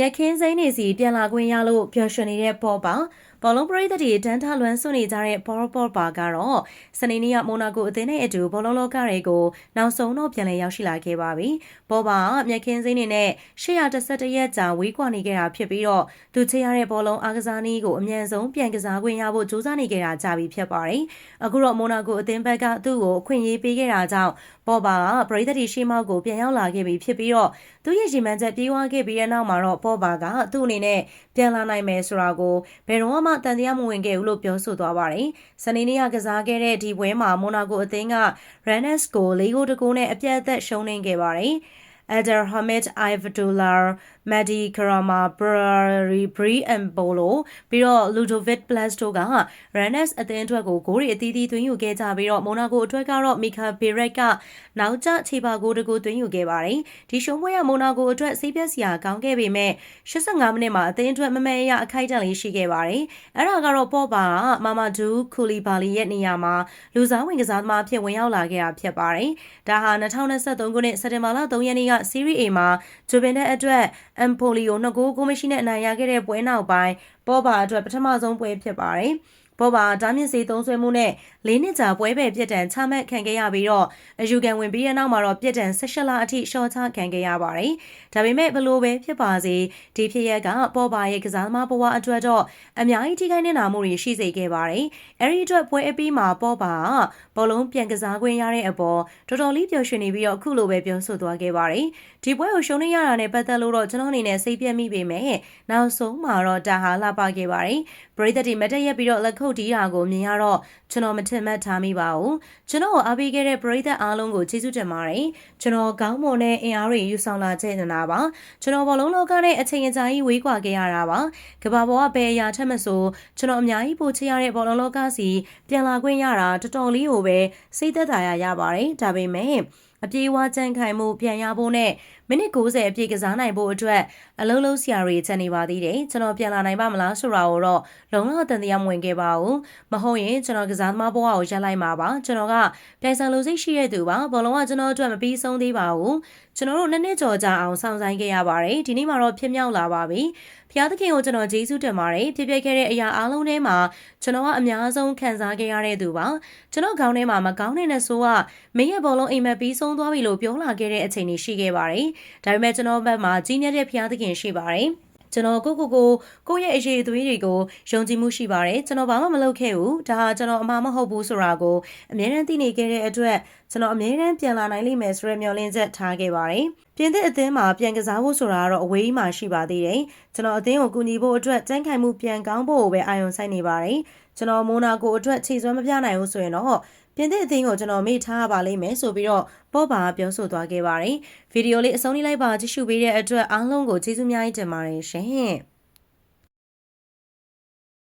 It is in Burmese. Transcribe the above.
မြက်ခင်းစိမ့်နေစီပြန်လာခွင့်ရလို့ပျော်ရွှင်နေတဲ့ပေါ်ပါ ဘောလုံးပရိသတ်တွေတန်းထလွမ်းဆွနေကြတဲ့ဘောပေါ်ပါကတော့စနေနေ့ကမိုနာကိုအသင်းနဲ့အတူဘောလုံးလောကတွေကိုနောက်ဆုံးတော့ပြန်လည်ရောက်ရှိလာခဲ့ပါပြီ။ဘောပါမြက်ခင်းစိမ့်နေနဲ့811ရက်ကြာဝေးကွာနေခဲ့တာဖြစ်ပြီးတော့သူချေရတဲ့ဘောလုံးအားကစားနည်းကိုအမြန်ဆုံးပြန်ကစားခွင့်ရဖို့ကြိုးစားနေခဲ့တာကြာပြီဖြစ်ပါတယ်။အခုတော့မိုနာကိုအသင်းဘက်ကသူ့ကိုအခွင့်အရေးပေးခဲ့တာကြောင့်ပေါ်ပါကပရိသတ်တွေရှေ့မောက်ကိုပြန်ရောက်လာခဲ့ပြီဖြစ်ပြီးတော့သူရဲ့ရီမန်ချက်ပြေးဝခဲ့ပြီးတဲ့နောက်မှာတော့ပေါ်ပါကသူ့အနေနဲ့ပြန်လာနိုင်မယ်ဆိုတာကိုဘယ်တော့မှတန်တရားမဝင်ခဲ့ဘူးလို့ပြောဆိုသွားပါတယ်။စနေနေ့ကကစားခဲ့တဲ့ဒီပွဲမှာမိုနာကိုအသင်းက Rennes ကို၄ဂိုးတကိုးနဲ့အပြတ်အသက်ရှုံးနေခဲ့ပါတယ်။ Adel Hamid Ivdullah Madi Karama Brari Bri and Bolo ပြီးတော့ Ludovic Plus တို့က Rennes အသင်းအတွက်ကိုဂိုးတွေအသီးသီးသွင်းယူခဲ့ကြပြီးတော့ Monaco အတွက်ကတော့ Mika Beirek ကနောက်ကျခြေပါဂိုးတကူသွင်းယူခဲ့ပါတယ်။ဒီရှုံးပွဲက Monaco အတွက်စိတ်ပြက်စရာကောင်းခဲ့ပေမဲ့85မိနစ်မှာအသင်းအတွက်မမဲရအခိုက်အတန့်လေးရှိခဲ့ပါတယ်။အဲ့ဒါကတော့ပေါ့ပါက Mamadou Koulibaly ရဲ့နေရာမှာလူစားဝင်ကစားသမားဖြစ်ဝင်ရောက်လာခဲ့တာဖြစ်ပါတယ်။ဒါဟာ2023ခုနှစ်စက်တင်ဘာလ3ရက်နေ့က Serie A မှာဂျိုဗင်တဲ့အတွက်အမ်ပိုလီယိုနှစ်ဂိုးကိုမရှိနဲ့အနိုင်ရခဲ့တဲ့ပွဲနောက်ပိုင်းပေါ်ပါအတွက်ပထမဆုံးပွဲဖြစ်ပါတယ်။ ပေါ်ပါတားမြင့်စေသုံးဆွဲမှုနဲ့၄နှစ်ကြာပွဲပဲပြစ်ဒဏ်ချမှတ်ခံခဲ့ရပြီးတော့အယူခံဝင်ပြီးတဲ့နောက်မှာတော့ပြစ်ဒဏ်၁၈လအထိရှော့ချခံခဲ့ရပါတယ်။ဒါပေမဲ့ဘလို့ပဲဖြစ်ပါစေဒီဖြစ်ရက်ကပေါ်ပါရဲ့ကစားသမားဘဝအတွက်တော့အများကြီးထိခိုက်နေတာမှုတွေရှိစေခဲ့ပါတယ်။အဲဒီအတွက်ပွဲအပြီးမှာပေါ်ပါဘောလုံးပြန်ကစားခွင့်ရတဲ့အပေါ်တော်တော်လေးပျော်ရွှင်နေပြီးတော့အခုလိုပဲပြောဆိုသွားခဲ့ပါတယ်။ဒီပွဲကိုရှုံးနေရတာနဲ့ပတ်သက်လို့တော့ကျွန်တော်အနေနဲ့စိတ်ပြက်မိပေမဲ့နောက်ဆုံးမှာတော့ဒါဟာလှပခဲ့ပါတယ်။ပရိသတ်တွေမတက်ရက်ပြီးတော့လက်ခုပ်တီးတာကိုမြင်ရတော့ကျွန်တော်မထင်မှတ်ထားမိပါဘူးကျွန်တော်အားပေးခဲ့တဲ့ပရိသတ်အားလုံးကိုကျေးဇူးတင်ပါတယ်ကျွန်တော်ကောင်းမွန်တဲ့အင်အားတွေယူဆောင်လာခဲ့နေတာပါကျွန်တော်ဘောလုံးလောကနဲ့အချိန်အကြာကြီးဝေးကွာခဲ့ရတာပါကဘာပေါ်ကဘယ်အရာထက်မဆိုကျွန်တော်အများကြီးပိုချရတဲ့ဘောလုံးလောကစီပြန်လာခွင့်ရတာတော်တော်လေးကိုပဲစိတ်သက်သာရရပါတယ်ဒါပေမဲ့အပြေးဝကြမ်းခိုင်မှုပြန်ရဖို့နဲ့ မိနစ်90အပြည့်ကစားနိုင်ဖို့အတွက်အလုံးလုံးဆရာတွေချက်နေပါသေးတယ်ကျွန်တော်ပြန်လာနိုင်ပါမလားဆိုတာကိုတော့လုံလောက်တန်တရားမဝင်ခဲ့ပါဘူးမဟုတ်ရင်ကျွန်တော်ကစားသမားဘဝကိုရက်လိုက်မှာပါကျွန်တော်ကပြိုင်ဆိုင်လူစိတ်ရှိတဲ့သူပါဘောလုံးကကျွန်တော်အတွက်မပြီးဆုံးသေးပါဘူးကျွန်တော်တို့နှစ်နှစ်ကျော်ကြာအောင်ဆောင်ဆိုင်ခဲ့ရပါတယ်ဒီနေ့မှာတော့ဖြစ်မြောက်လာပါပြီဖျားသခင်ကိုကျွန်တော်ကျေးဇူးတင်ပါတယ်ဖြစ်ပျက်ခဲ့တဲ့အရာအလုံးထဲမှာကျွန်တော်ကအများဆုံးခံစားခဲ့ရတဲ့သူပါကျွန်တော်ခေါင်းထဲမှာမကောင်းတဲ့ဆိုးကမင်းရဲ့ဘောလုံးအိမ်မက်ပြီးဆုံးသွားပြီလို့ပြောလာခဲ့တဲ့အချိန်တွေရှိခဲ့ပါတယ်ဒါပေမဲ့ကျွန်တော်ဘက်မှာကြီးမြတ်တဲ့ဖျားသခင်ရှိပါတယ်ကျွန်တော်ကိုကိုကိုကိုရဲ့အရေးအသွေးတွေကိုယုံကြည်မှုရှိပါတယ်ကျွန်တော်ဘာမှမလုပ်ခဲ့ဘူးဒါဟာကျွန်တော်အမှားမဟုတ်ဘူးဆိုတာကိုအမြဲတမ်းသိနေခဲ့တဲ့အတွက်ကျွန်တော်အမြဲတမ်းပြန်လာနိုင်လိမ့်မယ်ဆိုတဲ့မျှော်လင့်ချက်ထားခဲ့ပါတယ်ပြင်သစ်အသင်းမှာပြန်ကစားဖို့ဆိုတာကတော့အဝေးမှာရှိပါသေးတယ်ကျွန်တော်အသင်းကိုကူညီဖို့အတွက်တန်းခိုင်မှုပြန်ကောင်းဖို့ပဲအာရုံစိုက်နေပါတယ်ကျွန်တော်မိုနာကိုအတွက်ခြေစွမ်းမပြနိုင်ဘူးဆိုရင်တော့ ပြင်သစ်အသင်းကိုကျွန်တော်မေ့ထားပါလိမ့်မယ်ဆိုပြီးတော့ပေါ့ပါပြောဆိုသွားခဲ့ပါတယ်ဗီဒီယိုလေးအဆုံးလေးလိုက်ပါကြည့်ရှုပေးတဲ့အတွက်အားလုံးကိုကျေးဇူးများကြီးတင်ပါတယ်ရှင်